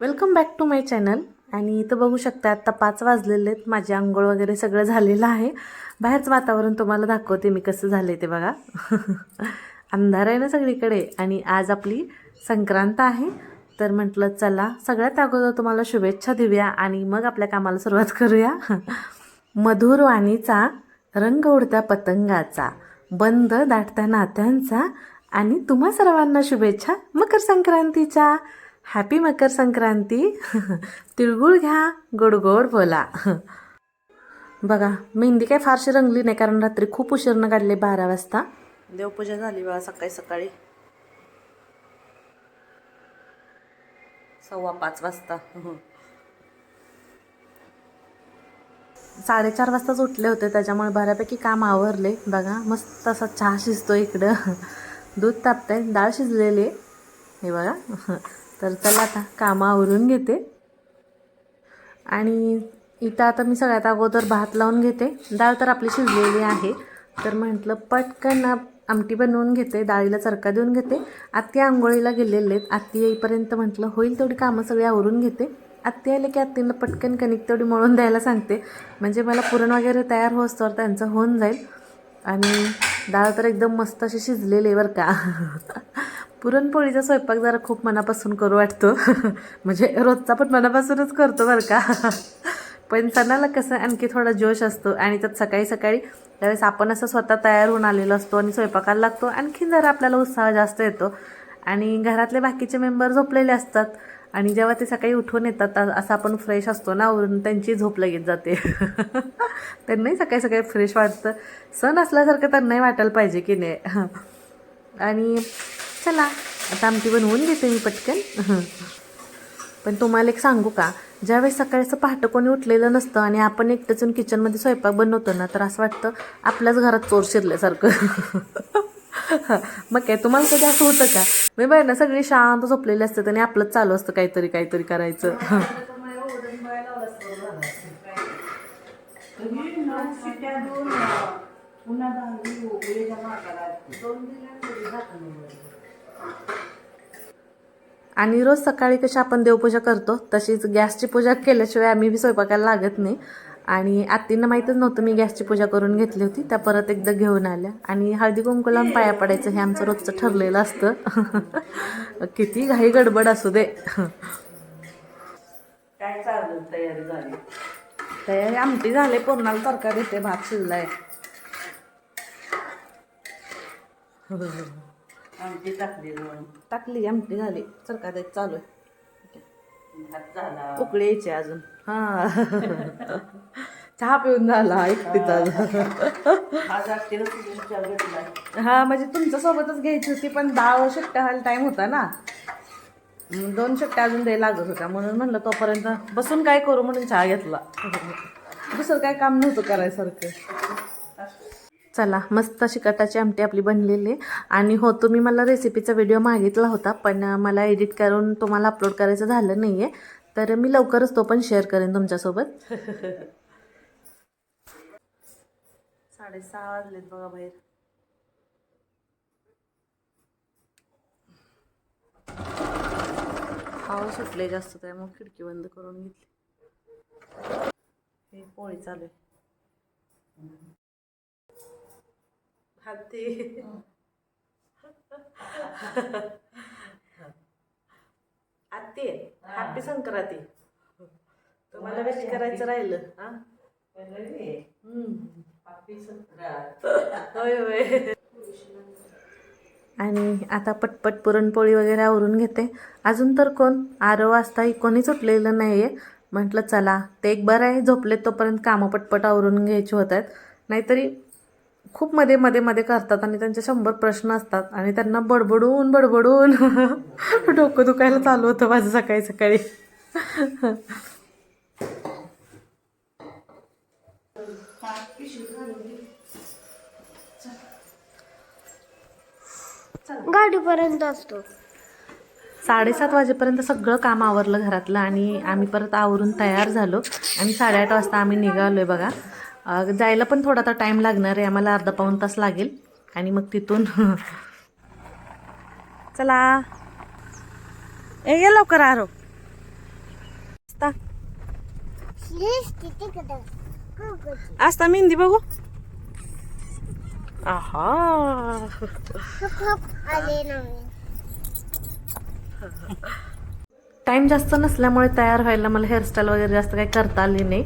Welcome back to my channel आणि इथं बघू शकता आत्ता पाच वाजलेले आहेत. माझे आंघोळ वगैरे सगळं झालेलं आहे. बाहेरचं वातावरण तुम्हाला दाखवते मी कसं झालं ते बघा. अंधार आहे ना सगळीकडे. आणि आज आपली संक्रांत आहे. तर म्हटलं चला सगळ्यात अगोदर तुम्हाला शुभेच्छा देऊया आणि मग आपल्या कामाला सुरुवात करूया. मधुर वाणीचा रंग उडत्या पतंगाचा बंद दाटत्या नात्यांचा आणि तुम्हा सर्वांना शुभेच्छा मकर संक्रांतीच्या. हॅपी मकर संक्रांती. तिळगुळ घ्या गोड गोड बोला. बघा मेहंदी काय फारशी रंगली नाही कारण रात्री खूप उशीरनं काढले बारा वाजता. देवपूजा झाली बघा सकाळी सकाळी. सव्वा पाच वाजता. साडेचार वाजताच उठले होते त्याच्यामुळे बऱ्यापैकी काम आवरले. बघा मस्त असा चहा शिजतो इकडं. दूध तापतंय डाळ शिजलेली. हे बघा. तर चला आता कामं आवरून घेते. आणि इथं आता मी सगळ्यात अगोदर भात लावून घेते. डाळ तर आपली शिजलेली आहे. तर म्हटलं पटकन आमटी बनवून घेते. डाळीला चरका देऊन घेते. आत्ती आंघोळीला गेलेले आहेत. आत्ती येईपर्यंत म्हटलं होईल तेवढी कामं सगळी आवरून घेते. आत्ती आले की आत्तींना पटकन कणिक तेवढी मळून द्यायला सांगते. म्हणजे मला पुरण वगैरे तयार होस्तोवर त्यांचं होऊन जाईल. आणि डाळ तर एकदम मस्त अशी शिजलेली बरं का. पुरणपोळीचा स्वयंपाक जरा खूप मनापासून करू वाटतो. म्हणजे रोजचा पण मनापासूनच करतो बरं का. पण सणाला कसं आणखी थोडा जोश असतो आणि त्यात सकाळी सकाळी त्यावेळेस आपण असं स्वतः तयार होऊन आलेलो असतो आणि स्वयंपाकाला लागतो. आणखीन जरा आपल्याला उत्साह जास्त येतो. आणि घरातले बाकीचे मेंबर झोपलेले असतात. आणि जेव्हा ते सकाळी उठून येतात असं आपण फ्रेश असतो ना आवरून त्यांची झोप लगेच जाते. त्यांनाही सकाळी सकाळी फ्रेश वाटतं. सण असल्यासारखं त्यांनाही वाटायला पाहिजे की नाही. आणि चला आता आमटी बनवून घेते मी पटकन. पण तुम्हाला एक सांगू का? ज्यावेळेस सकाळचं असं पहाटं कोणी उठलेलं नसतं आणि आपण एकटंच येऊन किचनमध्ये स्वयंपाक बनवतो ना तर असं वाटतं आपल्याच घरात चोर शिरल्यासारखं. मग काय तुम्हाला कधी असं होतं का? मी बाहेर ना सगळी शांत झोपलेली असतात आणि आपलंच चालू असतं काहीतरी काहीतरी करायचं. आणि रोज सकाळी कशी आपण देवपूजा करतो तशीच गॅसची पूजा केल्याशिवाय आम्ही बी स्वयंपाकाला लागत नाही. आणि आत्तींना माहीतच नव्हतं मी गॅसची पूजा करून घेतली होती. त्या परत एकदा घेऊन आल्या. आणि हळदी कुंकू लावून पाया पडायचं हे आमचं रोजचं ठरलेलं असतं. किती घाई गडबड असू दे. काय चालू तयारी झाली. तयारी आमटी झाले. पूर्णाला तरकारी येते भात शिजलाय. आमची टाकली टाकली आमटी झाली. तरकारी चालू आहे. उकळी यायची अजून. हा. चहा पिऊन झाला एकटीचा हा. म्हणजे तुमच्या सोबतच घ्यायची होती पण दहा शिट्ट्या व्हायला टाइम होता ना. दोन शिट्ट्या अजून द्यायला लागत होत्या. म्हणून म्हणलं तोपर्यंत बसून काय करू म्हणून चहा घेतला. दुसरं काय काम नव्हतं करायसारखं. चला मस्त अशी कटाची आमटी आपली बनलेली. आहे आणि हो तुम्ही मला रेसिपीचा व्हिडिओ मागितला होता पण मला एडिट करून तुम्हाला अपलोड करायचं झालं नाही आहे तर मी लवकरच तो पण शेअर करेन तुमच्यासोबत. साडेसहा वाजलेत बघा बाहेर. हवा सुटले जास्त त्यामुळे खिडकी बंद करून घेतली. हे पोळी चालू आहे. हाती आत्ती हॅपी संक्रांती. तुम्हाला विश करायचं राहिलं हा? होय होय. आणि आता पटपट पुरणपोळी वगैरे आवरून घेते. अजून तर कोण? आरो वाजता कोणीच उठलेलं नाही आहे म्हटलं चला ते एक बरं आहे झोपले तोपर्यंत कामं पटपट आवरून घ्यायची होत आहेत नाहीतरी खूप मध्ये मध्ये मध्ये करतात आणि त्यांचे शंभर प्रश्न असतात आणि त्यांना बडबडून बडबडून डोकं दुखायला चालू होतं माझं सकाळी सकाळी. गाडीपर्यंत असतो. साडेसात वाजेपर्यंत सगळं काम आवरलं घरातलं आणि आम्ही परत आवरून तयार झालो. आणि साडेआठ वाजता आम्ही निघालो आहे बघा. जायला पण थोडा आता टाईम लागणार आहे. आम्हाला अर्धा पाऊण तास लागेल. आणि मग तिथून चला. ए ये लवकर आरो. असता मेहंदी बघू. आहा. टाइम जास्त नसल्यामुळे तयार व्हायला मला हेअरस्टाईल वगैरे जास्त काही करता आली नाही.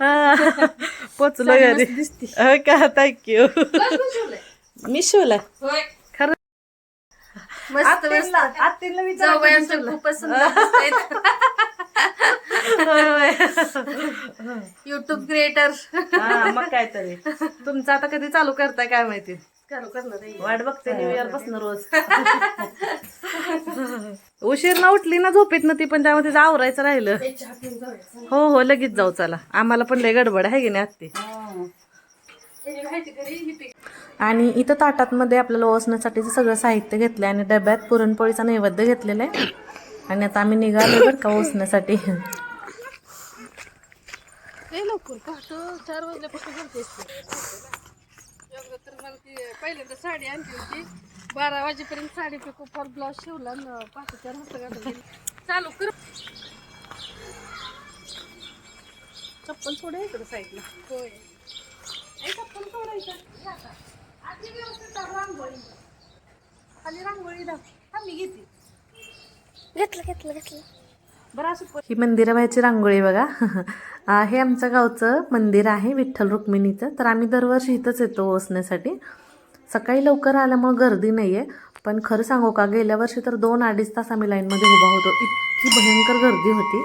पोचलो घरी हो का? थँक्यू मी शिवला खरं. युट्यूब क्रिएटर मग काय तरी. तुमचं आता कधी चालू करताय काय माहिती. वाट बघते न्यू इयरपासून रोज. उशीर ना उठली ना झोपेत ना ती पण त्यामध्ये आवरायचं राहिलं. हो हो लगेच जाऊ चला. आम्हाला पण लय गडबड आहे की नाही आत्ती. आणि इथं ताटातमध्ये आपल्याला ओसण्यासाठीचं सगळं साहित्य घेतलं आणि डब्यात पुरणपोळीचा नैवेद्य घेतलेला आहे आणि आता आम्ही निघालो बरं का ओसण्यासाठी. चार वाजल्यापासून घालते तर मला ती पहिल्यांदा साडी आणली होती. बारा वाजेपर्यंत साडी पिको फॉर ब्लाऊज शिवला आणि वाजता घालून गेली. चालू कर. चप्पल सोडा इकडे साईडला होय. चप्पल सोडायचं आता. आधी व्यवस्थित रांगोळी. खाली रांगोळी दाख हा मी घेते. घेतलं घेतलं घेतलं. ही मंदिराबाहेरची रांगोळी बघा. हे आमचं गावचं मंदिर आहे विठ्ठल रुक्मिणीचं. तर आम्ही दरवर्षी इथंच येतो ओसण्यासाठी. सकाळी लवकर आल्यामुळे गर्दी नाही आहे पण खरं सांगू का गेल्या वर्षी तर दोन अडीच तास आम्ही लाईनमध्ये उभा होतो. इतकी भयंकर गर्दी होती.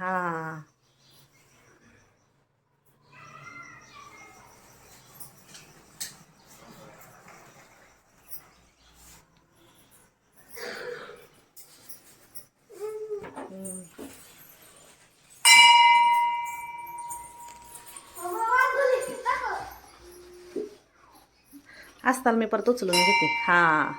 हां असताल मी परत उचलून घेते हां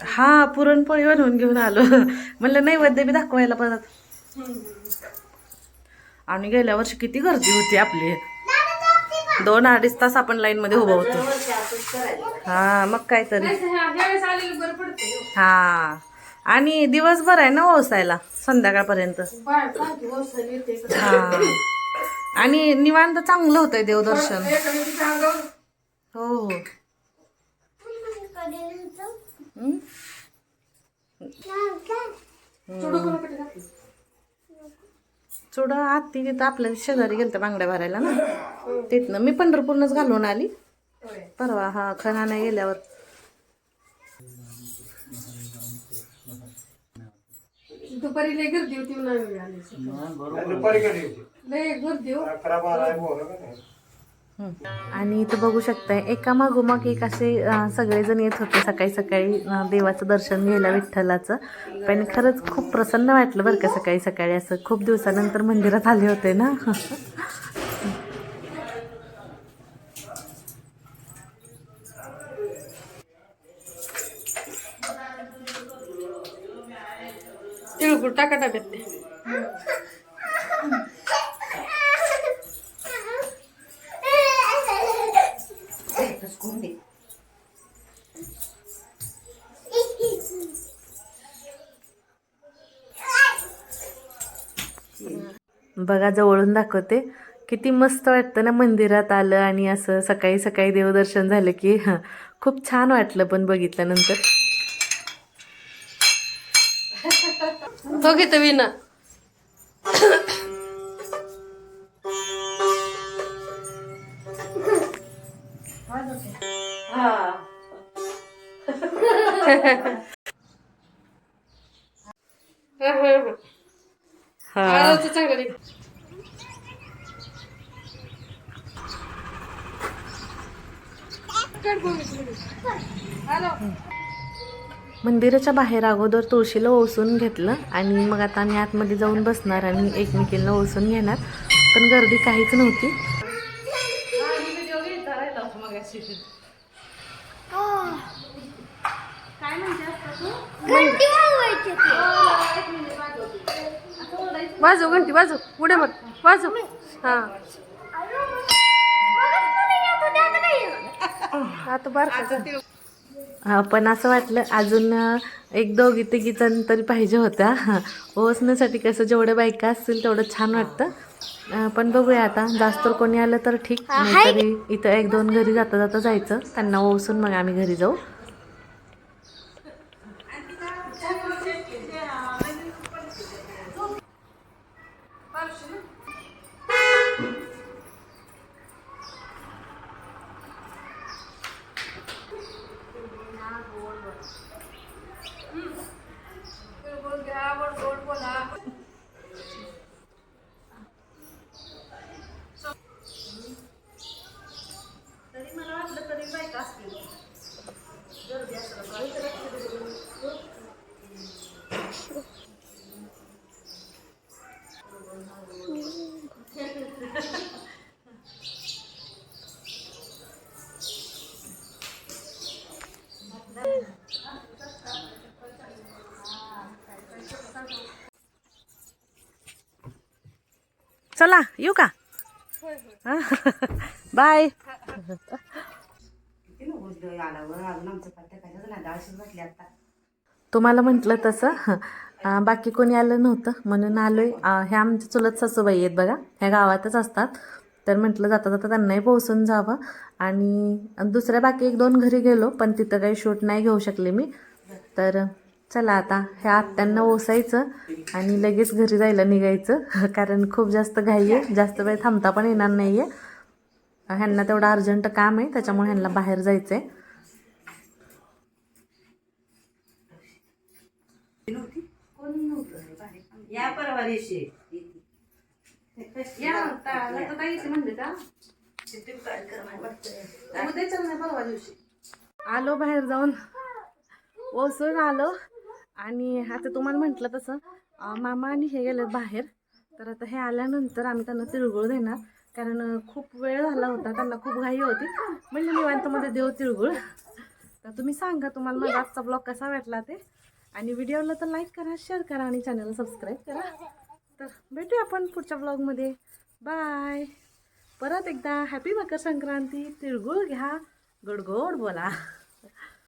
हा पुरणपोळी बनवून घेऊन आलो. म्हणलं नैवेद्य बी दाखवायला परत. आणि गेल्या वर्षी किती गर्दी होती आपली. दोन अडीच तास आपण लाईन मध्ये उभं होतो. हा मग काय तरी हा. आणि दिवसभर आहे ना ओसायला संध्याकाळपर्यंत? हा. आणि निवांत चांगलं होतंय देवदर्शन. हो हो. चुडू आत ती तिथं आपल्या शेजारी गेलतं बांगड्या भरायला ना. तिथनं मी पंढरपूरनच घालून आली. परवा हा खणाने गेल्यावर. दुपारी लय गर्दी होती सकाळी. दुपारी कधी होती. आणि इथं बघू शकताय एका मागोमाग एक असे सगळेजण येत होते सकाळी सकाळी देवाचं दर्शन घ्यायला विठ्ठलाचं. पण खरंच खूप प्रसन्न वाटलं बरं का सकाळी सकाळी असं. खूप दिवसानंतर मंदिरात आले होते ना. तिळगुळ टाका डब्यात बघा जवळून दाखवते. किती मस्त वाटतं ना मंदिरात आलं आणि असं सकाळी सकाळी देवदर्शन झालं की हं, खूप छान वाटलं पण बघितल्यानंतर. तो घेतो विना हा. चांगलं मंदिराच्या बाहेर अगोदर तुळशीला ओसून घेतलं आणि मग आता आम्ही आतमध्ये जाऊन बसणार आणि एकमेकींना ओसून घेणार. पण गर्दी काहीच नव्हती. काय वाजव घंटी वाजव पुढे मग वाजव हा. आता पण असं वाटलं अजून एक दोघी तिघी जण तरी पाहिजे होत्या. ओसण्यासाठी कसं जेवढ्या बायका असतील तेवढं छान वाटतं. पण बघूया आता. जास्त कोणी आलं तर ठीक. नाहीतरी इथं एक दोन घरी जाता जाता जायचं. त्यांना ओसून मग आम्ही घरी जाऊ. चला येऊ का? बाय. तुम्हाला म्हटलं तसं. बाकी कोणी आलं नव्हतं म्हणून आलोय. अं, ह्या आमच्या चुलत सासूबाई आहेत बघा ह्या गावातच असतात. तर म्हटलं जाता जाता त्यांनाही पोहोचून जावं. आणि दुसऱ्या बाकी एक दोन घरी गेलो पण तिथं काही शूट नाही घेऊ शकले मी. तर चला आता ह्या आत्यांना ओसायचं आणि लगेच घरी जायला निघायचं. कारण खूप जास्त घाई आहे. जास्त वेळ थांबता पण येणार नाही आहे ह्यांना तेवढं अर्जंट काम आहे त्याच्यामुळे ह्यांना बाहेर जायचं आहे या दिवशी का? परवा दिवशी. आलो बाहेर जाऊन. ओसून आलो. आणि आता तुम्हाला म्हटलं तसं मामा आणि हे गेले बाहेर. तर आता हे आल्यानंतर आम्ही त्यांना तिळगुळ देणार. कारण खूप वेळ झाला होता त्यांना खूप घाई होती. म्हणजे निवांतमध्ये देऊ तिळगुळ. तर तुम्ही सांगा तुम्हाला माझा आजचा ब्लॉग कसा वाटला ते. आणि व्हिडिओला तर लाईक करा शेअर करा आणि चॅनलला सबस्क्राईब करा. तर भेटूया आपण पुढच्या ब्लॉगमध्ये. बाय. परत एकदा हॅपी मकर संक्रांती. तिळगुळ घ्या. गोड गोड बोला.